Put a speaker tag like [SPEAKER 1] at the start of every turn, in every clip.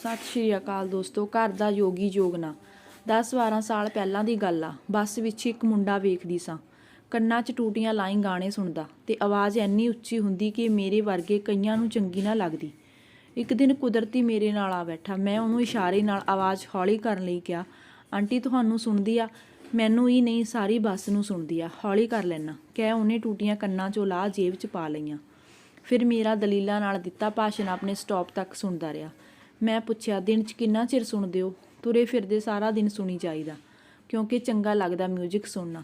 [SPEAKER 1] ਸਤਿ ਸ਼੍ਰੀ ਅਕਾਲ ਦੋਸਤੋ, ਘਰ ਦਾ ਯੋਗੀ ਜੋਗਨਾ 10-12 ਸਾਲ ਪਹਿਲਾਂ ਦੀ ਗੱਲ ਆ, ਬੱਸ ਵਿੱਚ ਇੱਕ ਮੁੰਡਾ ਵੇਖਦੀ ਸਾਂ। ਕੰਨਾਂ 'ਚ ਟੂਟੀਆਂ ਲਾਈ ਗਾਣੇ ਸੁਣਦਾ ਤੇ ਆਵਾਜ਼ ਐਨੀ ਉੱਚੀ ਹੁੰਦੀ ਕਿ ਮੇਰੇ ਵਰਗੇ ਕਈਆਂ ਨੂੰ ਚੰਗੀ ਨਾ ਲੱਗਦੀ। ਇੱਕ ਦਿਨ ਕੁਦਰਤੀ ਮੇਰੇ ਨਾਲ ਆ ਬੈਠਾ। ਮੈਂ ਉਹਨੂੰ ਇਸ਼ਾਰੇ ਨਾਲ ਆਵਾਜ਼ ਹੌਲੀ ਕਰਨ ਲਈ ਕਿਹਾ, ਆਂਟੀ, ਤੁਹਾਨੂੰ ਸੁਣਦੀ ਆ? ਮੈਨੂੰ ਹੀ ਨਹੀਂ, ਸਾਰੀ ਬੱਸ ਨੂੰ ਸੁਣਦੀ ਆ। ਹੌਲੀ ਕਰ ਲੈਣਾ ਕਹਿ ਉਹਨੇ ਟੂਟੀਆਂ ਕੰਨਾਂ 'ਚੋਂ ਲਾਹ ਜੇਬ 'ਚ ਪਾ ਲਈਆਂ। ਫਿਰ ਮੇਰਾ ਦਲੀਲਾਂ ਨਾਲ ਦਿੱਤਾ, ਭਾਸ਼ਣ ਆਪਣੇ ਸਟਾਪ ਤੱਕ ਸੁਣਦਾ ਰਿਹਾ। ਮੈਂ ਪੁੱਛਿਆ, ਦਿਨ 'ਚ ਕਿੰਨਾ ਚਿਰ ਸੁਣਦੇ ਹੋ? ਤੁਰੇ ਫਿਰਦੇ ਸਾਰਾ ਦਿਨ ਸੁਣੀ ਜਾਈਦਾ, ਕਿਉਂਕਿ ਚੰਗਾ ਲੱਗਦਾ 뮤직 ਸੁਣਨਾ।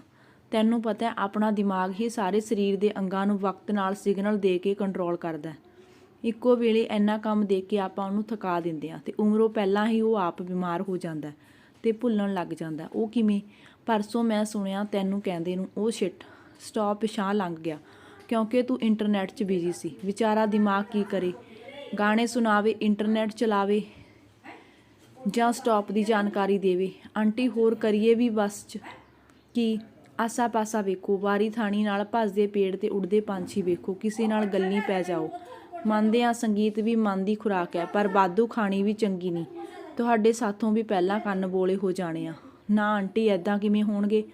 [SPEAKER 1] ਤੈਨੂੰ ਪਤਾ ਹੈ, ਆਪਣਾ ਦਿਮਾਗ ਹੀ ਸਾਰੇ ਸਰੀਰ ਦੇ ਅੰਗਾਂ ਨੂੰ ਵਕਤ ਨਾਲ ਸਿਗਨਲ ਦੇ ਕੇ ਕੰਟਰੋਲ ਕਰਦਾ ਹੈ। ਇੱਕੋ ਵੇਲੇ ਇੰਨਾ ਕੰਮ ਦੇ ਕੇ ਆਪਾਂ ਉਹਨੂੰ ਥਕਾ ਦਿੰਦੇ ਆ ਤੇ ਉਮਰੋਂ ਪਹਿਲਾਂ ਹੀ ਉਹ ਆਪ ਬਿਮਾਰ ਹੋ ਜਾਂਦਾ ਹੈ ਤੇ ਭੁੱਲਣ ਲੱਗ ਜਾਂਦਾ ਉਹ ਕਿਵੇਂ? ਪਰਸੋਂ ਮੈਂ ਸੁਣਿਆ, ਤੈਨੂੰ ਕਹਿੰਦੇ ਨੂੰ, ਉਹ ਸ਼ਿਟ ਸਟਾਪ ਪਿਛਾਂ ਲੰਘ ਗਿਆ, ਕਿਉਂਕਿ ਤੂੰ ਇੰਟਰਨੈਟ 'ਚ ਬਿਜ਼ੀ ਸੀ। ਵਿਚਾਰਾ ਦਿਮਾਗ ਕੀ ਕਰੇ? ਗਾਣੇ ਸੁਣਾਵੇ ਇੰਟਰਨੈਟ ਚਲਾਵੇ ਜਾਂ ਸਟਾਪ ਦੀ ਜਾਣਕਾਰੀ ਦੇਵੇ। ਆਂਟੀ, ਹੋਰ ਕਰੀਏ ਵੀ ਬਸ 'ਚ ਕਿ ਆਸਾ ਪਾਸਾ ਵੇਖੋ, ਵਾਰੀ ਥਾਣੀ ਨਾਲ ਭੱਜਦੇ ਪੇੜ ਤੇ ਉੱਡਦੇ ਪੰਛੀ ਵੇਖੋ, ਕਿਸੇ ਨਾਲ ਗੱਲੀ ਪੈ ਜਾਓ। ਮੰਨਦੇ ਆ ਸੰਗੀਤ ਵੀ ਮਨ ਦੀ ਖੁਰਾਕ ਹੈ, ਪਰ ਬਾਦੂ ਖਾਣੀ ਵੀ ਚੰਗੀ ਨਹੀਂ। ਤੁਹਾਡੇ ਸਾਥੋਂ ਵੀ ਪਹਿਲਾਂ ਕੰਨ ਬੋਲੇ ਹੋ ਜਾਣੇ ਆ। ਨਾ ਆਂਟੀ ਐਦਾਂ ਕਿਵੇਂ ਹੋਣਗੇ?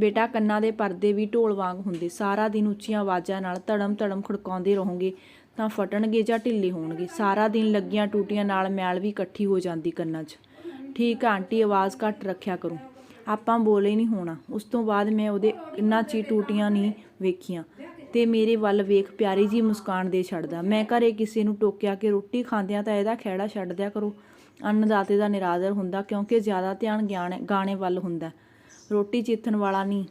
[SPEAKER 1] ਬੇਟਾ, ਕੰਨਾਂ ਦੇ ਪਰਦੇ ਵੀ ਢੋਲ ਵਾਂਗ ਹੁੰਦੇ, ਸਾਰਾ ਦਿਨ ਉੱਚੀਆਂ ਆਵਾਜ਼ਾਂ ਨਾਲ ਧੜਮ ਧੜਮ ਖੜਕਾਉਂਦੇ ਰਹੋਗੇ। ਤਾਂ ਫਟਣਗੇ ਜਾਂ ਢਿੱਲੇ ਹੋਣਗੇ। ਸਾਰਾ ਦਿਨ ਲੱਗੀਆਂ ਟੂਟੀਆਂ ਨਾਲ ਮੈਲ ਵੀ ਇਕੱਠੀ ਹੋ ਜਾਂਦੀ ਕੰਨਾਂ 'ਚ। ਠੀਕ ਆ, ਆਂਟੀ, ਆਵਾਜ਼ ਘੱਟ ਰੱਖਿਆ ਕਰੋ। ਆਪਾਂ ਬੋਲੇ ਨਹੀਂ ਹੋਣਾ। ਉਸ ਤੋਂ ਬਾਅਦ ਮੈਂ ਉਹਦੇ ਇੰਨਾ ਚੀ ਟੂਟੀਆਂ ਨਹੀਂ ਵੇਖੀਆਂ। ਤੇ ਮੇਰੇ ਵੱਲ ਵੇਖ ਪਿਆਰੀ ਜੀ ਮੁਸਕਾਨ ਦੇ ਛੱਡਦਾ। ਮੈਂ ਘਰੇ ਕਿਸੇ ਨੂੰ ਟੋਕਿਆ ਕਿ ਰੋਟੀ ਖਾਂਦਿਆਂ ਤਾਂ ਇਹਦਾ ਖਹਿੜਾ ਛੱਡ ਦਿਆ ਕਰੋ। ਅੰਨਦਾਤੇ ਦਾ ਨਿਰਾਦਰ ਹੁੰਦਾ ਕਿਉਂਕਿ ਜ਼ਿਆਦਾ ਧਿਆਨ ਗਿਆਨ ਗਾਣੇ ਵੱਲ ਹੁੰਦਾ। ਰੋਟੀ ਚਿੱਥਣ ਵਾਲਾ ਨਹੀਂ।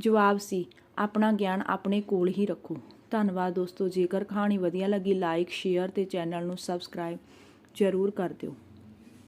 [SPEAKER 1] ਜਵਾਬ ਸੀ, ਆਪਣਾ ਗਿਆਨ ਆਪਣੇ ਕੋਲ ਹੀ ਰੱਖੋ। ਧੰਨਵਾਦ ਦੋਸਤੋ, ਜੇਕਰ ਕਹਾਣੀ ਵਧੀਆ ਲੱਗੀ ਲਾਈਕ ਸ਼ੇਅਰ ਤੇ ਚੈਨਲ ਨੂੰ ਸਬਸਕ੍ਰਾਈਬ ਜ਼ਰੂਰ ਕਰ ਦਿਓ।